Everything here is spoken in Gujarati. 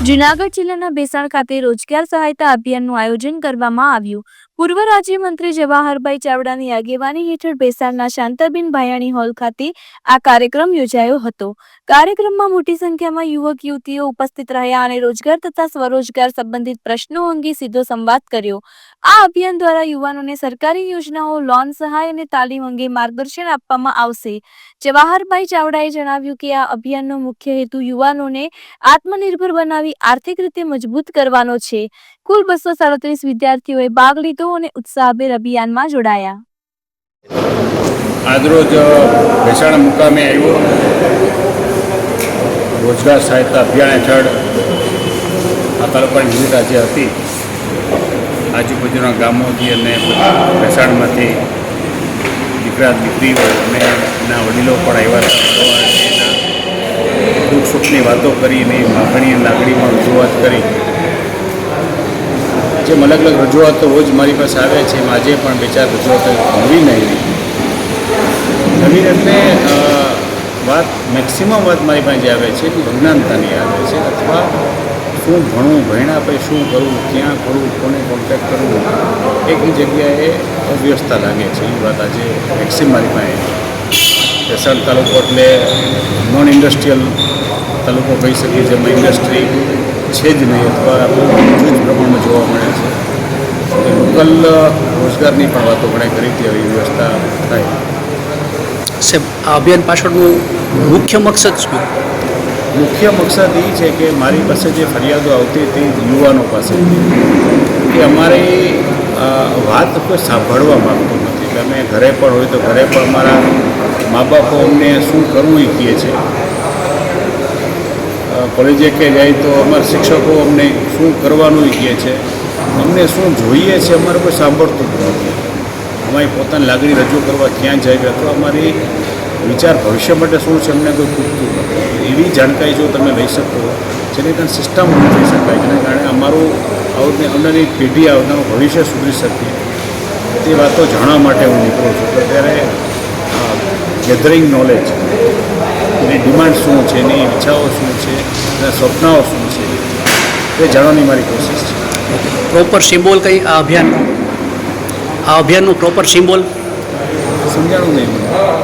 જુનાગઢ જિલ્લાના ભેસાણ ખાતે રોજગાર સહાયતા અભિયાનનું આયોજન કરવામાં આવ્યું. પૂર્વ રાજ્યમંત્રી જવાહરભાઈ ચાવડાની આગેવાની હેઠળ ભેસાણના શાંતાબેન ભાયાણી હોલ ખાતે આ કાર્યક્રમ યોજાયો હતો. કાર્યક્રમમાં મોટી સંખ્યામાં યુવક, યુવતીઓ ઉપસ્થિત રહ્યા અને રોજગાર તથા સ્વરોજગાર સંબંધિત પ્રશ્નો અંગે સીધો સંવાદ કર્યો. આ અભિયાન દ્વારા યુવાનોને સરકારી યોજનાઓ, લોન સહાય અને તાલીમ અંગે માર્ગદર્શન આપવામાં આવશે. જવાહરભાઈ ચાવડાએ જણાવ્યું કે આ અભિયાનનો મુખ્ય હેતુ યુવાનોને આત્મનિર્ભર બનાવી આર્થિક રીતે મજબૂત કરવાનો છે. કુલ બસો સાડત્રીસ વિદ્યાર્થીઓએ ભાગ લીધો અને ઉત્સાહભેર અભિયાનમાં જોડાયા. આજરોજ ભેસાણા મુકામે આવ્યો. રોજગાર સહાયતા અભિયાન હેઠળ આ તાલુકાની વિવિધ આજે હતી. આજુબાજુના ગામોથી અને ભેસાણમાંથી દીકરા દીકરીઓ અને એના વડીલો પણ આવ્યા હતા. દુઃખ સુખની વાતો કરી એની માગણી લાગણીમાં રજૂઆત કરી. જેમ અલગ અલગ રજૂઆતો રોજ મારી પાસે આવે છે, એમ આજે પણ બે ચાર રજૂઆતો નવીન આવી નવીન એટલે વાત મેક્સિમમ વાત મારી પાસે જે આવે છે એ અજ્ઞાનતાની આવે છે, અથવા શું ભણવું, ભણ્યા પછી શું કરવું, ક્યાં કરવું, કોને કોન્ટેક્ટ કરવું એક જગ્યાએ અવ્યવસ્થા લાગે છે. એ વાત આજે મેક્સિમ મારી પાસે કેસર તાલુકો એટલે નોન ઇન્ડસ્ટ્રીયલ તાલુકો કહી શકીએ, જેમાં ઇન્ડસ્ટ્રી છે જ નહીં અથવા ઓછું જ પ્રમાણમાં જોવા મળે છે. લોકલ રોજગારની પણ વાતો ઘણી કરી હતી આવી વ્યવસ્થા થાય. સાહેબ આ અભિયાન પાછળનું મુખ્ય મકસદ શું? મુખ્ય મકસદ એ છે કે મારી પાસે જે ફરિયાદો આવતી હતી યુવાનો પાસે કે અમારી વાત કોઈ સાંભળવા માગતું નથી. કે અમે ઘરે પણ હોય તો ઘરે પણ અમારા મા બાપો અમને શું કરવું એ કહે છે. કોલેજે કે જાય તો અમારા શિક્ષકો અમને શું કરવાનું કહે છે. અમને શું જોઈએ છે અમારે કોઈ સાંભળતું નથી. અમારી પોતાની લાગણી રજૂ કરવા ક્યાં જાય અથવા અમારી વિચાર ભવિષ્ય માટે શું છે અમને કોઈ પૂછતું નથી. એવી જાણકારી જો તમે લઈ શકો, જેને કારણે સિસ્ટમ થઈ શકાય, જેના કારણે અમારું આવને આવનારી પેઢી આવનારું ભવિષ્ય સુધરી શકીએ તે વાતો જાણવા માટે હું નીકળું છું. ગેધરિંગ નોલેજ એની ડિમાન્ડ શું છે એની ઈચ્છાઓ શું છે એના સ્વપ્નાઓ શું છે એ જાણવાની મારી કોશિશ છે. પ્રોપર સિમ્બોલ કઈ આ અભિયાનનું? આ અભિયાનનું પ્રોપર સિમ્બોલ સમજાણું નહીં